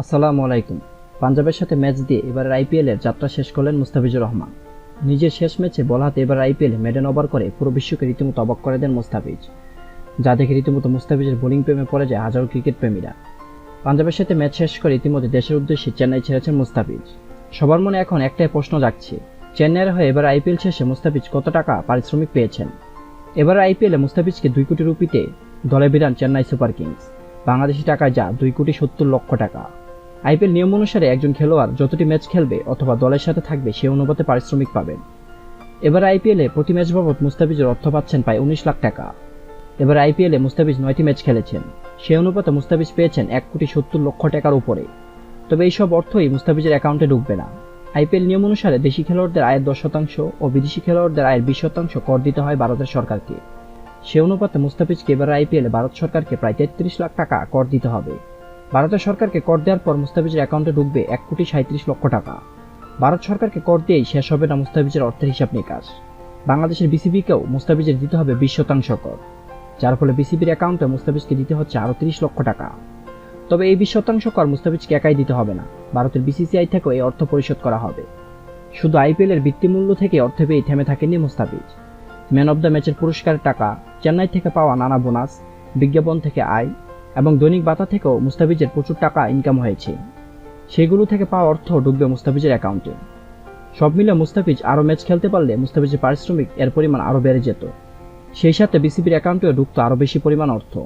আসসালামু আলাইকুম। পাঞ্জাবের সাথে ম্যাচ দিয়ে এবারের আইপিএলের যাত্রা শেষ করলেন মুস্তাফিজুর রহমান। নিজের শেষ ম্যাচে বল হাতে এবার আইপিএলে মেডেন ওভার করে পুরো বিশ্বকে রীতিমতো অবাক করে দেন মুস্তাফিজ। যা দেখে রীতিমতো মুস্তাফিজের বোলিং প্রেমে পড়ে যায় হাজারো ক্রিকেট প্রেমীরা। পাঞ্জাবের সাথে ম্যাচ শেষ করে ইতিমধ্যে দেশের উদ্দেশ্যে চেন্নাই ছেড়েছেন মুস্তাফিজ। সবার মনে এখন একটাই প্রশ্ন জাগছে, চেন্নাইয়ের হয়ে এবার আইপিএল শেষে মুস্তাফিজ কত টাকা পারিশ্রমিক পেয়েছেন? এবার আইপিএলে মুস্তাফিজকে দুই কোটি রুপিতে দলে বিরান চেন্নাই সুপার কিংস। বাংলাদেশি টাকায় যা দুই কোটি সত্তর লক্ষ টাকা। আইপিএল নিয়ম অনুসারে একজন খেলোয়াড় যতটি ম্যাচ খেলবে অথবা দলের সাথে থাকবে, সে অনুপাতে পারিশ্রমিক পাবেন এবার আইপিএলে প্রতি ম্যাচ বাবদ মুস্তাফিজের অর্থ পাচ্ছেন প্রায় উনিশ লাখ টাকা। এবার আইপিএলে মুস্তাফিজ নয়টি ম্যাচ খেলেছেন। সে অনুপাতে মুস্তাফিজ পেয়েছেন এক কোটি সত্তর লক্ষ টাকার উপরে। তবে এইসব অর্থই মুস্তাফিজের অ্যাকাউন্টে ঢুকবে না। আইপিএল নিয়ম অনুসারে দেশি খেলোয়াড়দের আয়ের দশ শতাংশ ও বিদেশি খেলোয়াড়দের আয়ের বিশ শতাংশ কর দিতে হয় ভারতের সরকারকে। সে অনুপাতে মুস্তাফিজকে এবার আইপিএলে ভারত সরকারকে প্রায় তেত্রিশ লাখ টাকা কর দিতে হবে। ভারতের সরকারকে কর দেওয়ার পর মুস্তাফিজের অ্যাকাউন্টে ঢুকবে এক কোটি সাঁত্রিশ লক্ষ টাকা। ভারত সরকারকে কর দিয়েই শেষ হবে না মুস্তাফিজের অর্থের হিসাব নিকাশ। বাংলাদেশের বিসিবিকেও মুস্তাফিজের দিতে হবে বিশ শতাংশ কর। যার ফলে বিসিবির অ্যাকাউন্টে মুস্তাফিজকে দিতে হচ্ছে আরও তিরিশ লক্ষ টাকা। তবে এই বিশ শতাংশ কর মুস্তাফিজকে একাই দিতে হবে না। ভারতের বিসিসিআই থেকেও এই অর্থ পরিশোধ করা হবে। শুধু আইপিএলের ভিত্তিমূল্য থেকে অর্থ পেয়ে থেমে থাকেননি মুস্তাফিজ। ম্যান অব দ্য ম্যাচের পুরস্কারের টাকা, চেন্নাই থেকে পাওয়া নানা বোনাস, বিজ্ঞাপন থেকে আয় এবং দৈনিক বাতা থেকেও মুস্তাফিজের প্রচুর টাকা ইনকাম হয়েছে। সেগুলো থেকে পাওয়া অর্থ ডুববে মুস্তাফিজের অ্যাকাউন্টে সব মিলে মুস্তাফিজ আরও ম্যাচ খেলতে পারলে মুস্তাফিজের পারিশ্রমিক এর পরিমাণ আরও বেড়ে যেত। সেই সাথে বিসিবির অ্যাকাউন্টেও ঢুকতো আরও বেশি পরিমাণ অর্থ।